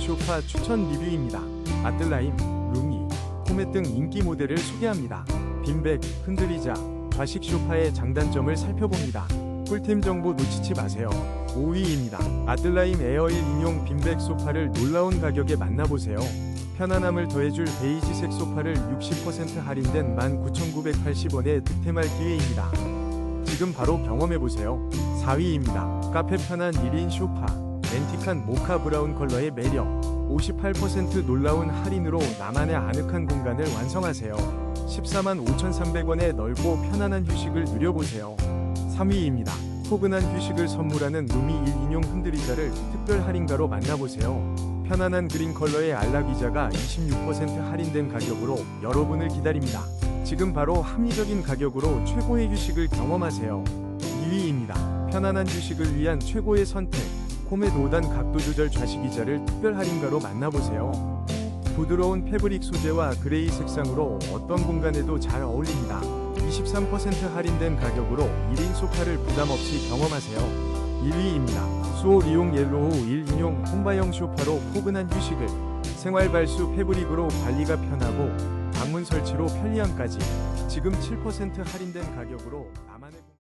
소파 추천 리뷰입니다. 아틀라임, 루미, 코멧 등 인기 모델을 소개합니다. 빈백, 흔들리자, 좌식 소파의 장단점을 살펴봅니다. 꿀템 정보 놓치지 마세요. 5위입니다. 아틀라임 에어 1인용 빈백 소파를 놀라운 가격에 만나보세요. 편안함을 더해줄 베이지색 소파를 60% 할인된 19,980원에 득템할 기회입니다. 지금 바로 경험해보세요. 4위입니다. 카페 편한 1인 쇼파. 앤틱한 모카 브라운 컬러의 매력. 58% 놀라운 할인으로 나만의 아늑한 공간을 완성하세요. 14만 5,300원의 넓고 편안한 휴식을 누려보세요. 3위입니다. 포근한 휴식을 선물하는 루미 1 인용 흔들의자를 특별 할인가로 만나보세요. 편안한 그린 컬러의 안락의자가 26% 할인된 가격으로 여러분을 기다립니다. 지금 바로 합리적인 가격으로 최고의 휴식을 경험하세요. 2위입니다. 편안한 휴식을 위한 최고의 선택. 코메 도단 각도 조절 좌식 의자를 특별 할인가로 만나보세요. 부드러운 패브릭 소재와 그레이 색상으로 어떤 공간에도 잘 어울립니다. 23% 할인된 가격으로 1인 소파를 부담 없이 경험하세요. 1위입니다. 수오 리용 옐로우 1인용 홈바형 소파로 포근한 휴식을 생활 발수 패브릭으로 관리가 편하고 방문 설치로 편리함까지 지금 7% 할인된 가격으로 나만의 공-